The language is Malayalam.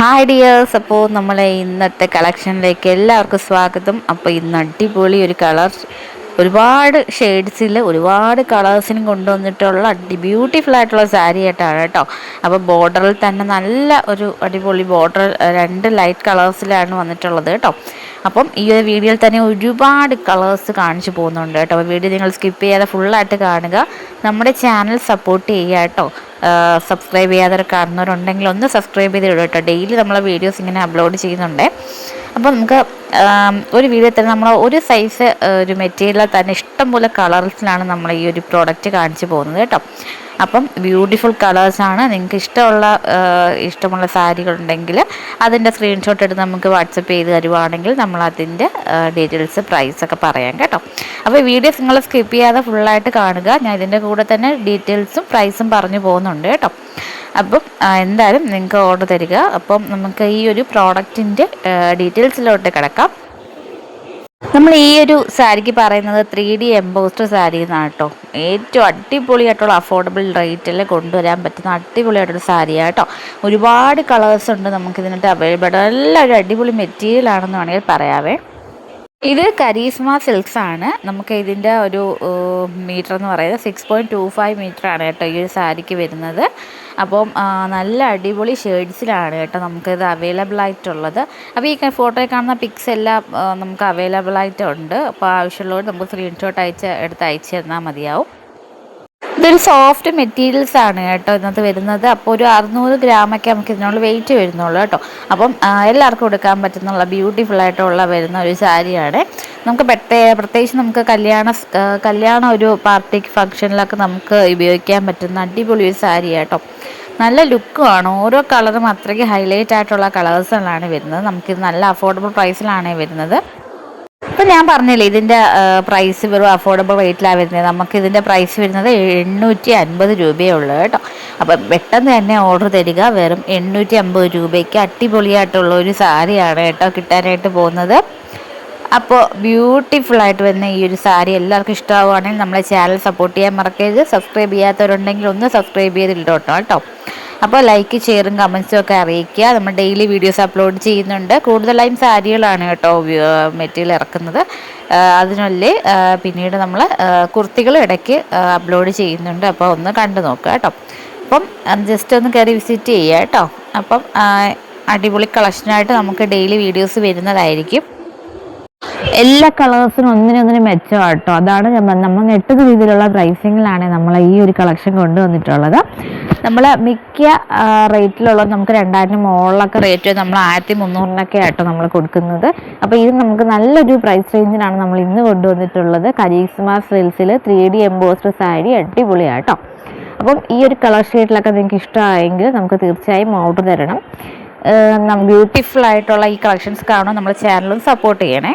ഹായ് ഡിയേഴ്സ് അപ്പോൾ നമ്മളെ ഇന്നത്തെ കളക്ഷനിലേക്ക് എല്ലാവർക്കും സ്വാഗതം. അപ്പോൾ ഇന്ന് അടിപൊളി ഒരു കളർ ഒരുപാട് ഷെയ്ഡ്സിൽ ഒരുപാട് കളേഴ്സിനും കൊണ്ടുവന്നിട്ടുള്ള അടി ബ്യൂട്ടിഫുൾ ആയിട്ടുള്ള സാരി ആയിട്ടാണ് കേട്ടോ. അപ്പോൾ ബോർഡറിൽ തന്നെ നല്ല ഒരു അടിപൊളി ബോർഡർ രണ്ട് ലൈറ്റ് കളേഴ്സിലാണ് വന്നിട്ടുള്ളത് കേട്ടോ. അപ്പം ഈ ഒരു വീഡിയോയിൽ തന്നെ ഒരുപാട് കളേഴ്സ് കാണിച്ചു പോകുന്നുണ്ട് കേട്ടോ. വീഡിയോ നിങ്ങൾ സ്കിപ്പ് ചെയ്യാതെ ഫുള്ളായിട്ട് കാണുക. നമ്മുടെ ചാനൽ സപ്പോർട്ട് ചെയ്യുക കേട്ടോ. സബ്സ്ക്രൈബ് ചെയ്യാതെ കാണുന്നവരുണ്ടെങ്കിൽ ഒന്ന് സബ്സ്ക്രൈബ് ചെയ്ത് ഇടുക കേട്ടോ. ഡെയിലി നമ്മളെ വീഡിയോസ് ഇങ്ങനെ അപ്ലോഡ് ചെയ്യുന്നുണ്ട്. അപ്പോൾ നമുക്ക് ഒരു വീഡിയോ തന്നെ നമ്മൾ ഒരു സൈസ് ഒരു മെറ്റീരിയൽ തന്നെ ഇഷ്ടംപോലെ കളേഴ്സിലാണ് നമ്മൾ ഈ ഒരു പ്രോഡക്റ്റ് കാണിച്ചു പോകുന്നത് കേട്ടോ. അപ്പം ബ്യൂട്ടിഫുൾ കളേഴ്സാണ് നിങ്ങൾക്ക് ഇഷ്ടമുള്ള ഇഷ്ടമുള്ള സാരികളുണ്ടെങ്കിൽ അതിന്റെ സ്ക്രീൻഷോട്ട് എടുത്ത് നമുക്ക് വാട്സപ്പ് ചെയ്ത് തരുവാണെങ്കിൽ നമ്മൾ അതിന്റെ ഡീറ്റെയിൽസ് പ്രൈസൊക്കെ പറയാം കേട്ടോ. അപ്പോൾ വീഡിയോസ് നിങ്ങൾ സ്കിപ്പ് ചെയ്യാതെ ഫുള്ളായിട്ട് കാണുക. ഞാൻ ഇതിന്റെ കൂടെ തന്നെ ഡീറ്റെയിൽസും പ്രൈസും പറഞ്ഞു പോകുന്നുണ്ട് കേട്ടോ. അപ്പം എന്തായാലും നിങ്ങൾക്ക് ഓർഡർ തരിക. അപ്പം നമുക്ക് ഈ ഒരു പ്രോഡക്റ്റിന്റെ ഡീറ്റെയിൽസിലോട്ട് കിടക്കാം. നമ്മൾ ഈ ഒരു സാരിക്ക് പറയുന്നത് ത്രീ ഡി എംബോസ്ഡ് സാരി എന്നാണ് കേട്ടോ ഏറ്റവും അടിപൊളിയായിട്ടുള്ള അഫോർഡബിൾ റേറ്റിൽ കൊണ്ടുവരാൻ പറ്റുന്ന അടിപൊളിയായിട്ടുള്ള സാരിയാണ് കേട്ടോ ഒരുപാട് കളേഴ്സ് ഉണ്ട് നമുക്ക് ഇതിനകത്ത് അവൈലബിൾ ഒരു അടിപൊളി മെറ്റീരിയൽ ആണെന്ന് വേണമെങ്കിൽ പറയാവേ. ഇത് കരീസ്മ സിൽക്സ് ആണ്. നമുക്ക് ഇതിന്റെ ഒരു മീറ്റർ എന്ന് പറയുന്നത് six point two five metre ആണ് കേട്ടോ ഈ ഒരു സാരിക്ക് വരുന്നത്. അപ്പം നല്ല അടിപൊളി ഷേഡ്സിലാണ് കേട്ടോ നമുക്കിത് അവൈലബിൾ ആയിട്ടുള്ളത്. അപ്പോൾ ഈ ഫോട്ടോയിൽ കാണുന്ന പിക്സ് എല്ലാം നമുക്ക് അവൈലബിൾ ആയിട്ടുണ്ട്. അപ്പോൾ ആവശ്യമുള്ളവർ നമുക്ക് സ്ക്രീൻഷോട്ട് അയച്ച് എടുത്ത് അയച്ചു തന്നാൽ മതിയാവും. ഇതൊരു സോഫ്റ്റ് മെറ്റീരിയൽസ് ആണ് കേട്ടോ ഇതിനകത്ത് വരുന്നത്. അപ്പോൾ ഒരു അറുന്നൂറ് ഗ്രാമൊക്കെ നമുക്ക് ഇതിനുള്ള വെയിറ്റ് വരുന്നുള്ളൂ കേട്ടോ. അപ്പം എല്ലാവർക്കും എടുക്കാൻ പറ്റുന്നുള്ള ബ്യൂട്ടിഫുൾ ആയിട്ടുള്ള വരുന്ന ഒരു സാരിയാണ്. നമുക്ക് പ്രത്യേക പ്രത്യേകിച്ച് നമുക്ക് കല്യാണ കല്യാണ ഒരു പാർട്ടിക്ക് ഫംഗ്ഷനിലൊക്കെ നമുക്ക് ഉപയോഗിക്കാൻ പറ്റുന്ന അടിപൊളി ഒരു സാരി കേട്ടോ. നല്ല ലുക്കുമാണ് ഓരോ കളറും അത്രയ്ക്ക് ഹൈലൈറ്റ് ആയിട്ടുള്ള കളേഴ്സുകളാണ് വരുന്നത്. നമുക്കിത് നല്ല അഫോർഡബിൾ പ്രൈസിലാണ് വരുന്നത്. ഇപ്പം ഞാൻ പറഞ്ഞില്ലേ ഇതിന്റെ പ്രൈസ് വെറും അഫോർഡബിൾ റേറ്റിലാണ് വരുന്നത്. നമുക്ക് ഇതിന്റെ പ്രൈസ് വരുന്നത് എണ്ണൂറ്റി അൻപത് രൂപയേ ഉള്ളൂ കേട്ടോ. അപ്പം പെട്ടെന്ന് തന്നെ ഓർഡർ തരിക. വെറും എണ്ണൂറ്റി അമ്പത് രൂപയ്ക്ക് അടിപൊളിയായിട്ടുള്ള ഒരു സാരിയാണ് കേട്ടോ കിട്ടാനായിട്ട് പോകുന്നത്. അപ്പോൾ ബ്യൂട്ടിഫുൾ ആയിട്ട് വരുന്ന ഈ ഒരു സാരി എല്ലാവർക്കും ഇഷ്ടമാവുകയാണെങ്കിൽ നമ്മളെ ചാനൽ സപ്പോർട്ട് ചെയ്യാൻ മറക്കരുത്. സബ്സ്ക്രൈബ് ചെയ്യാത്തവരുണ്ടെങ്കിൽ ഒന്ന് സബ്സ്ക്രൈബ് ചെയ്തിട്ടോ കേട്ടോ. അപ്പോൾ ലൈക്ക് ഷെയറും കമൻസും ഒക്കെ അറിയിക്കുക. നമ്മൾ ഡെയിലി വീഡിയോസ് അപ്ലോഡ് ചെയ്യുന്നുണ്ട്. കൂടുതലായും സാരികളാണ് കേട്ടോ മെറ്റീരിയൽ ഇറക്കുന്നത്. അതിനുള്ളിൽ പിന്നീട് നമ്മൾ കുർത്തികൾ ഇടയ്ക്ക് അപ്ലോഡ് ചെയ്യുന്നുണ്ട്. അപ്പോൾ ഒന്ന് കണ്ടു നോക്കുക കേട്ടോ. അപ്പം ജസ്റ്റ് ഒന്ന് കയറി വിസിറ്റ് ചെയ്യുക കേട്ടോ. അപ്പം അടിപൊളി കളക്ഷനായിട്ട് നമുക്ക് ഡെയിലി വീഡിയോസ് വരുന്നതായിരിക്കും. എല്ലാ കളേഴ്സിനും ഒന്നിനൊന്നിനും മെച്ചമാട്ടോ. അതാണ് നമ്മൾ ഞെട്ടുന്ന രീതിയിലുള്ള പ്രൈസിങ്ങിലാണ് നമ്മൾ ഈ ഒരു കളക്ഷൻ കൊണ്ടുവന്നിട്ടുള്ളത്. നമ്മൾ മിക്ക റേറ്റിലുള്ള നമുക്ക് രണ്ടായിരം മുകളിലൊക്കെ റേറ്റ് നമ്മൾ ആയിരത്തി മുന്നൂറിനൊക്കെ ആട്ടോ നമ്മൾ കൊടുക്കുന്നത്. അപ്പോൾ ഇത് നമുക്ക് നല്ലൊരു പ്രൈസ് റേഞ്ചിനാണ് നമ്മൾ ഇന്ന് കൊണ്ടുവന്നിട്ടുള്ളത്. കരീസ്മ സിൽസിൽ ത്രീ ഡി എംബോസ്ഡ് സാരി അടിപൊളിയാട്ടോ. അപ്പം ഈ ഒരു കളർ ഷെയ്ഡിലൊക്കെ നിങ്ങൾക്ക് ഇഷ്ടമായെങ്കിൽ നമുക്ക് തീർച്ചയായും ഓർഡർ തരണം. ബ്യൂട്ടിഫുൾ ആയിട്ടുള്ള ഈ കളക്ഷൻസ് കാണും. നമ്മൾ ചാനലും സപ്പോർട്ട് ചെയ്യണേ.